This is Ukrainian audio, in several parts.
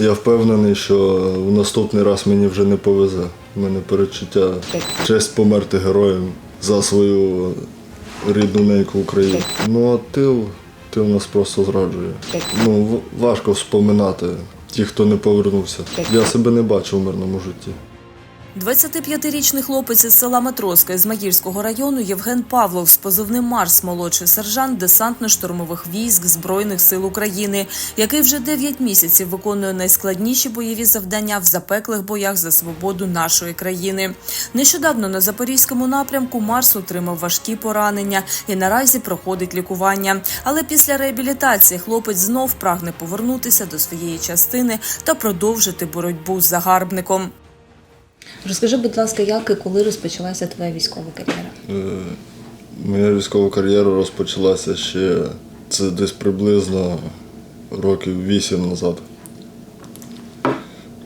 Я впевнений, що в наступний раз мені вже не повезе. У мене перечуття честь померти героєм за свою рідну неньку Україну. Ну а тил, тил нас просто зраджує. Ну, важко вспоминати ті, хто не повернувся. Я себе не бачу в мирному житті. 25-річний хлопець із села Матроска Ізмаїльського району Євген Павлов з позивним Марс, молодший сержант десантно-штурмових військ Збройних сил України, який вже 9 місяців виконує найскладніші бойові завдання в запеклих боях за свободу нашої країни. Нещодавно на запорізькому напрямку Марс отримав важкі поранення і наразі проходить лікування. Але після реабілітації хлопець знов прагне повернутися до своєї частини та продовжити боротьбу з загарбником. Розкажи, будь ласка, як і коли розпочалася твоя військова кар'єра? Е, Моя військова кар'єра розпочалася ще це десь приблизно років вісім назад.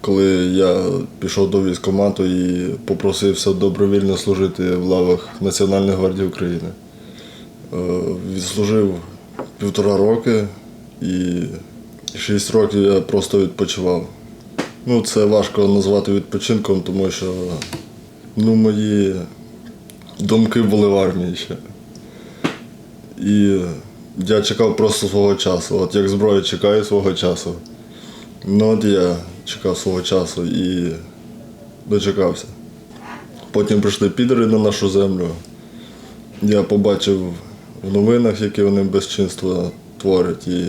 Коли я пішов до військкомату і попросився добровільно служити в лавах Національної гвардії України. Е, Відслужив півтора роки і шість років я просто відпочивав. Ну, це важко назвати відпочинком, тому що ну, мої думки були в армії ще. І я чекав просто свого часу. От як зброя чекає свого часу. Ну от я чекав свого часу і дочекався. Потім прийшли підери на нашу землю. Я побачив в новинах, які вони безчинства творять, і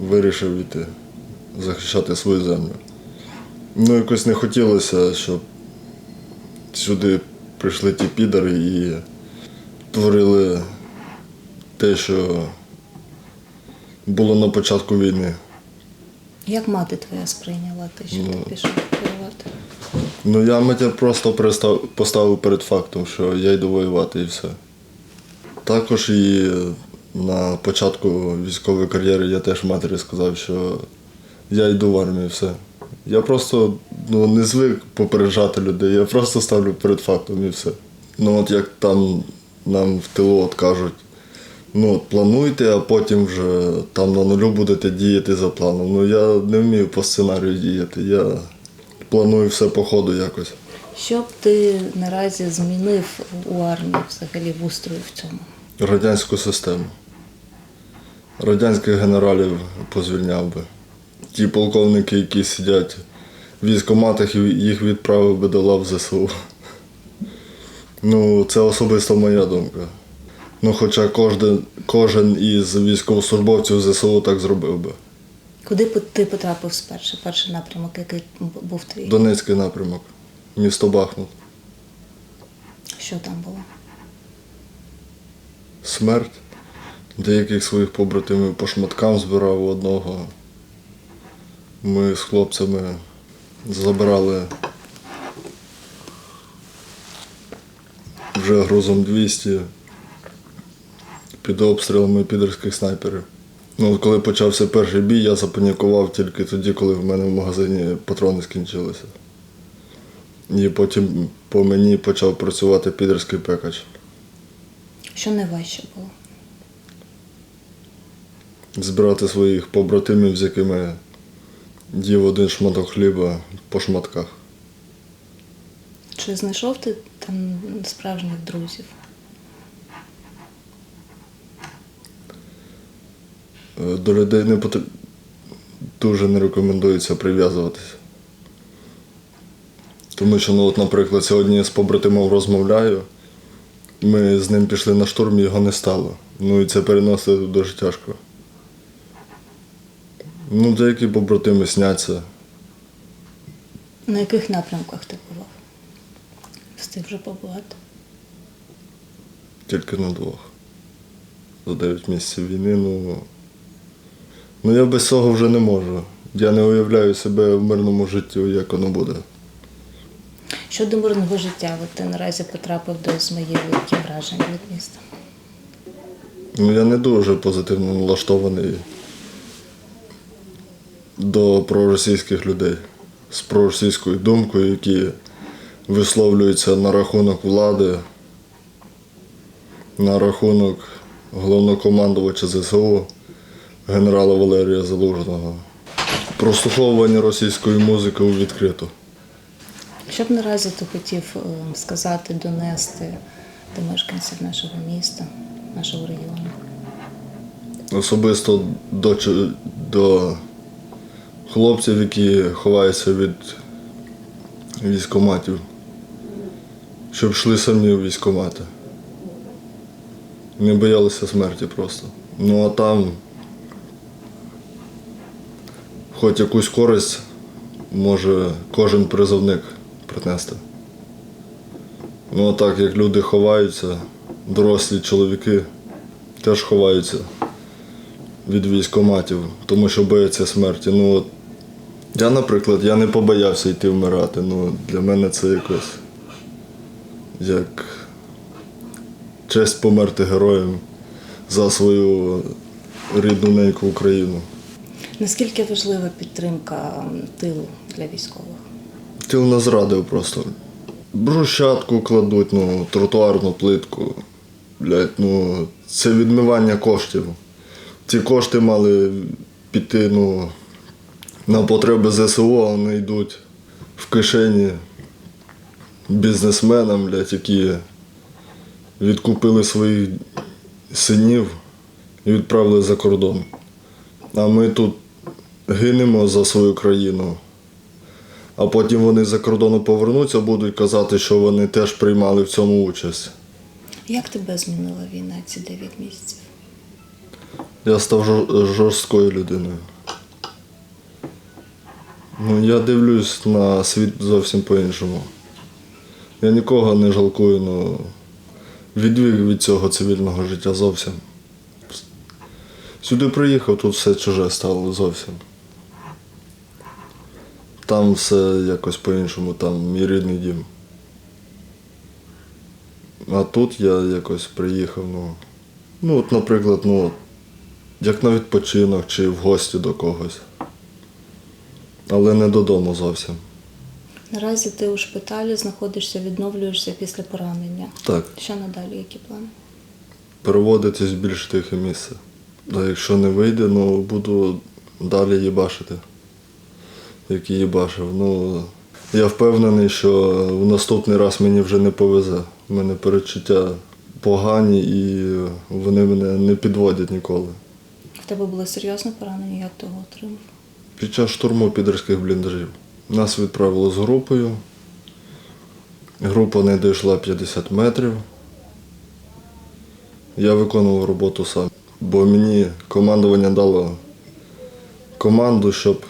вирішив іти захищати свою землю. Ну, якось не хотілося, щоб сюди прийшли ті підари і творили те, що було на початку війни. Як мати твоя сприйняла те, що ти пішов воювати? Ну, я матір просто перестав, поставив перед фактом, що я йду воювати і все. Також і на початку військової кар'єри я теж матері сказав, що я йду в армію все. Я просто ну, не звик попереджати людей, я просто ставлю перед фактом і все. Ну от як там нам в тилу от кажуть, ну от плануйте, а потім вже там на нулю будете діяти за планом. Ну я не вмію по сценарію діяти. Я планую все по ходу якось. Що б ти наразі змінив у армії взагалі в устрої в цьому? радянську систему. Радянських генералів позвільняв би. Ті полковники, які сидять в військкоматах, і їх відправив би до лав ЗСУ. Ну, це особисто моя думка. Ну, хоча кожен, кожен із військовослужбовців ЗСУ так зробив би. Куди ти потрапив спершу? Перший напрямок, який був твій? Донецький напрямок, місто Бахмут. Що там було? Смерть. Деяких своїх побратимів по шматкам збирав одного. Ми з хлопцями забирали вже грузом 200 під обстрілами підерських снайперів. Ну, коли почався перший бій, я запанікував тільки тоді, коли в мене в магазині патрони скінчилися. І потім по мені почав працювати підерський пекач. Що найважче було? збирати своїх побратимів, з якими їв один шматок хліба по шматках. Чи знайшов ти там справжніх друзів? Е, До людей не потр... дуже не рекомендується прив'язуватися. Тому що, ну, от, наприклад, сьогодні я з побратимом розмовляю, ми з ним пішли на штурм, його не стало. Ну і це переносити дуже тяжко. Ну, деякі побратими сняться. На яких напрямках ти бував? Встиг вже побувати. Тільки на двох. За 9 місяців війни, ну. Ну я без цього вже не можу. Я не уявляю себе в мирному житті, як воно буде. Щодо мирного життя, от ти наразі потрапив до Ізмаїлу, які враження від міста? Ну я не дуже позитивно налаштований до проросійських людей з проросійською думкою, які висловлюються на рахунок влади, на рахунок головнокомандувача ЗСУ генерала Валерія Залужного. Прослуховування російської музики у відкрито. Що б наразі ти хотів е, сказати, донести до мешканців нашого міста, нашого регіону? Особисто до, до хлопців, які ховаються від військоматів, щоб йшли самі в військомати. Не боялися смерті просто. Ну а там хоч якусь користь може кожен призовник принести. Ну а так як люди ховаються, дорослі чоловіки теж ховаються від військоматів, тому що бояться смерті. Ну, от, я, наприклад, я не побоявся йти вмирати. Ну, для мене це якось як честь померти героєм за свою рідну неньку Україну. Наскільки важлива підтримка тилу для військових? Тіл не зрадив просто. Брусчатку кладуть, ну, тротуарну плитку. Блять, ну, це відмивання коштів. Ці кошти мали піти ну, на потреби ЗСУ, а вони йдуть в кишені бізнесменам, блядь, які відкупили своїх синів і відправили за кордон. А ми тут гинемо за свою країну. А потім вони за кордону повернуться, будуть казати, що вони теж приймали в цьому участь. Як тебе змінила війна ці 9 місяців? Я став жорсткою людиною. Ну, я дивлюсь на світ зовсім по-іншому. Я нікого не жалкую, ну відвік від цього цивільного життя зовсім. Сюди приїхав, тут все чуже стало зовсім. Там все якось по-іншому, там мій рідний дім. А тут я якось приїхав, ну. Ну, от, наприклад, ну, як на відпочинок чи в гості до когось. Але не додому зовсім. Наразі ти у шпиталі знаходишся, відновлюєшся після поранення. Так, Що надалі, які плани? переводитись в більш тихе місце. А якщо не вийде, ну буду далі їбашити. Як і їбашив. Ну, я впевнений, що в наступний раз мені вже не повезе. У мене перечуття погані і вони мене не підводять ніколи. В тебе було серйозне поранення, як ти його отримав? Під час штурму підерських бліндажів нас відправили з групою. Група не дійшла 50 метрів. Я виконував роботу сам, бо мені командування дало команду, щоб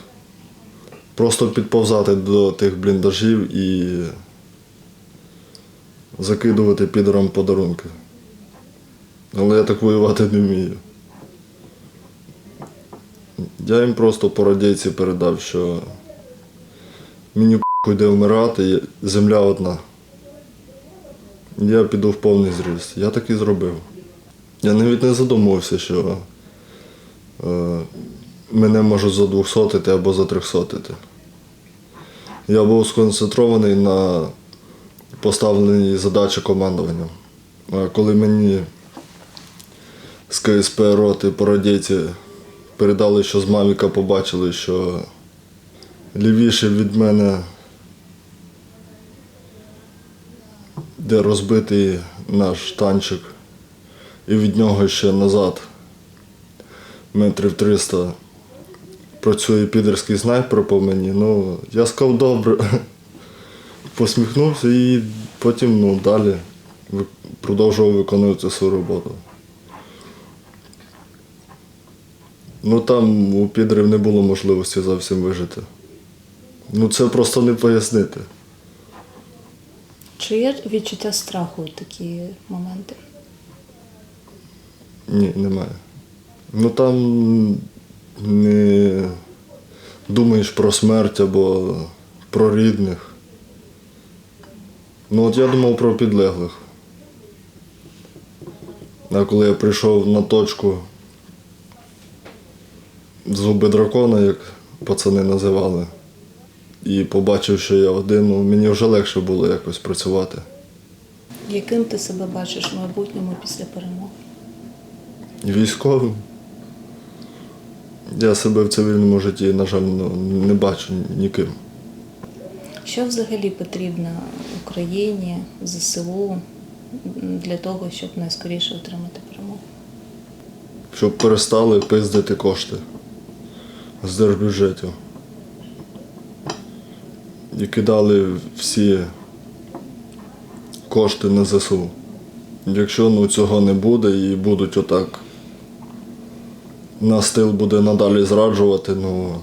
просто підповзати до тих бліндажів і закидувати підерам подарунки. Але я так воювати не вмію. Я їм просто по радійці передав, що мені похуй де вмирати, земля одна. Я піду в повний зріст. Я так і зробив. Я навіть не задумувався, що е, мене можуть задвухсотити або затрьохсотити. Я був сконцентрований на поставленій задачі командуванням. А коли мені з КСП роти по радійці передали, що з Мавіка побачили, що лівіше від мене, де розбитий наш танчик, і від нього ще назад, метрів 300, працює підерський снайпер по мені. Ну, я сказав добре. Посміхнувся і потім ну, далі продовжував виконувати свою роботу. Ну там у підрив не було можливості зовсім вижити. Ну це просто не пояснити. Чи є відчуття страху у такі моменти? Ні, немає. Ну там не думаєш про смерть або про рідних. Ну от я думав про підлеглих. А коли я прийшов на точку зуби дракона, як пацани називали, і побачив, що я один, ну, мені вже легше було якось працювати. Яким ти себе бачиш в майбутньому після перемоги? Військовим. Я себе в цивільному житті, на жаль, ну, не бачу ніким. Що взагалі потрібно Україні, ЗСУ для того, щоб найскоріше отримати перемогу? Щоб перестали пиздити кошти з держбюджетів. І кидали всі кошти на ЗСУ. Якщо ну, цього не буде і будуть отак, нас тил буде надалі зраджувати, ну,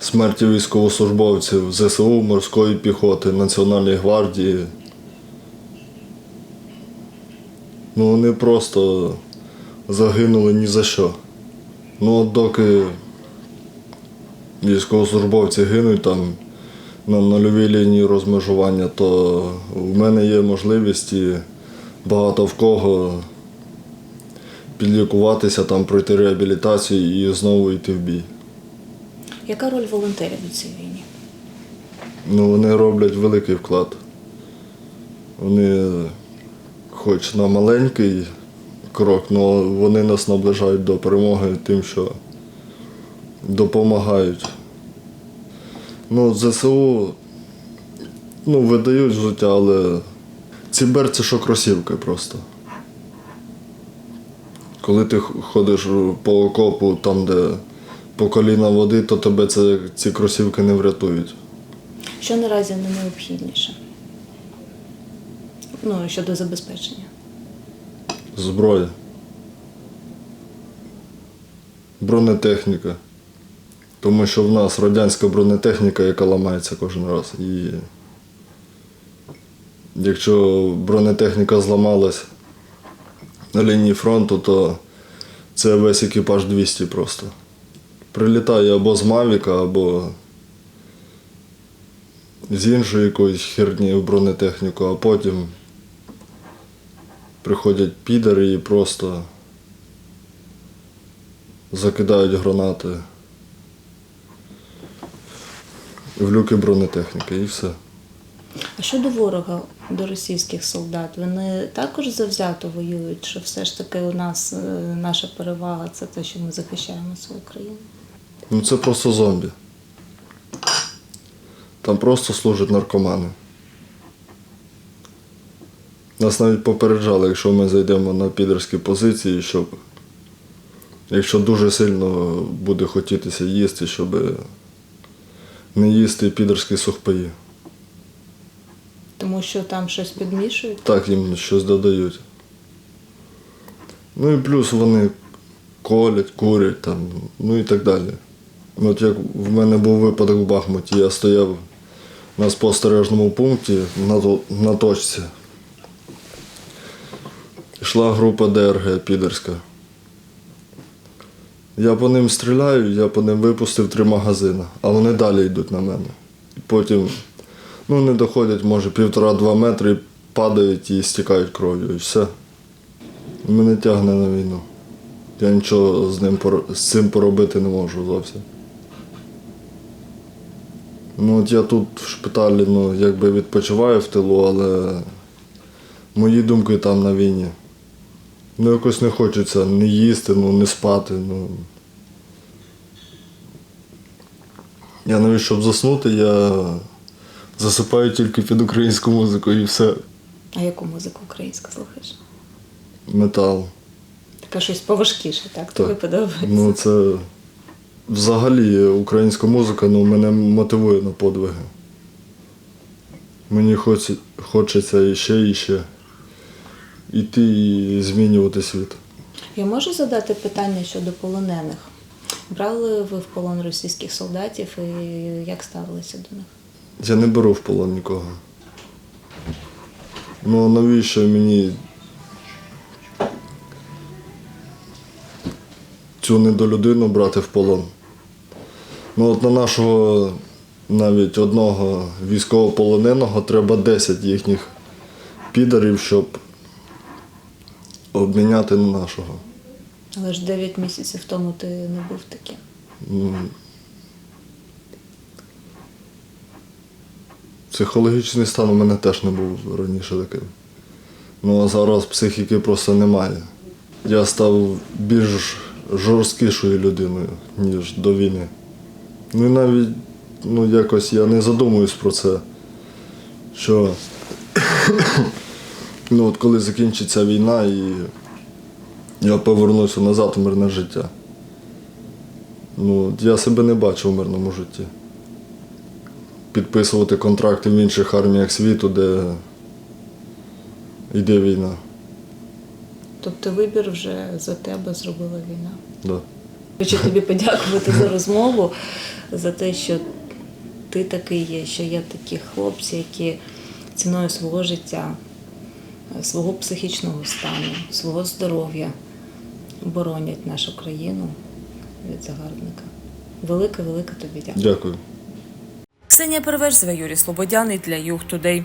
смерті військовослужбовців ЗСУ, морської піхоти, Національної гвардії. Ну, вони просто загинули ні за що. Ну, от доки військовослужбовці гинуть там на нульовій лінії розмежування, то в мене є можливість і багато в кого підлікуватися, там, пройти реабілітацію і знову йти в бій. Яка роль волонтерів у цій війні? Ну, вони роблять великий вклад. Вони, хоч на маленький крок, але вони нас наближають до перемоги тим, що допомагають. Ну, ЗСУ ну, видають життя, але ці берці, що кросівки просто. Коли ти ходиш по окопу, там, де по коліна води, то тебе це, ці кросівки не врятують. Що наразі найнеобхідніше? Ну, щодо забезпечення. Зброя. Бронетехніка. Тому що в нас радянська бронетехніка, яка ламається кожен раз. І якщо бронетехніка зламалась на лінії фронту, то це весь екіпаж 200 просто. Прилітає або з Мавіка, або з іншої якоїсь херні в бронетехніку, а потім приходять підари і просто закидають гранати в люки бронетехніки і все. А щодо ворога, до російських солдат, вони також завзято воюють, що все ж таки у нас е, наша перевага це те, що ми захищаємо свою країну. Ну це просто зомбі. Там просто служать наркомани. Нас навіть попереджали, якщо ми зайдемо на підерські позиції, щоб якщо дуже сильно буде хотітися їсти, щоб не їсти підерські сухпаї. Тому що там щось підмішують. Так їм щось додають. Ну і плюс вони колять, курять там, ну і так далі. От як в мене був випадок в Бахмуті, я стояв на спостережному пункті на, на точці. Йшла група ДРГ підерська. Я по ним стріляю, я по ним випустив три магазини, а вони далі йдуть на мене. Потім ну, не доходять, може, півтора-два метри, падають і стікають кров'ю, і все. Мене тягне на війну. Я нічого з, ним, з цим поробити не можу зовсім. Ну, от я тут в шпиталі, ну, якби відпочиваю в тилу, але мої думки там на війні. Ну, якось не хочеться не їсти, ну, не спати. Ну. Я навіть щоб заснути, я засипаю тільки під українську музику і все. А яку музику українську слухаєш? Метал. Така щось поважкіше, так? Тобі подобається. Ну, це взагалі українська музика ну, мене мотивує на подвиги. Мені хоч, хочеться іще і ще йти і змінювати світ. Я можу задати питання щодо полонених. Брали ви в полон російських солдатів і як ставилися до них? Я не беру в полон нікого. Ну навіщо мені цю недолюдину брати в полон? Ну от на нашого навіть одного військовополоненого треба 10 їхніх підарів, щоб обміняти на нашого. Але ж 9 місяців тому ти не був таким. Психологічний стан у мене теж не був раніше таким. Ну а зараз психіки просто немає. Я став більш жорсткішою людиною, ніж до війни. Ну і навіть ну, якось я не задумуюсь про це, що ну, от коли закінчиться війна і я повернуся назад у мирне життя. Ну, я себе не бачу в мирному житті. Підписувати контракти в інших арміях світу, де йде війна. Тобто вибір вже за тебе зробила війна. Да. Хочу тобі подякувати за розмову, за те, що ти такий є, що є такі хлопці, які ціною свого життя, свого психічного стану, свого здоров'я боронять нашу країну від загарбника. Велике, велике тобі дякую. Дякую. Ксенія Переверзева, Юрій Слободяний для Юг Тудей.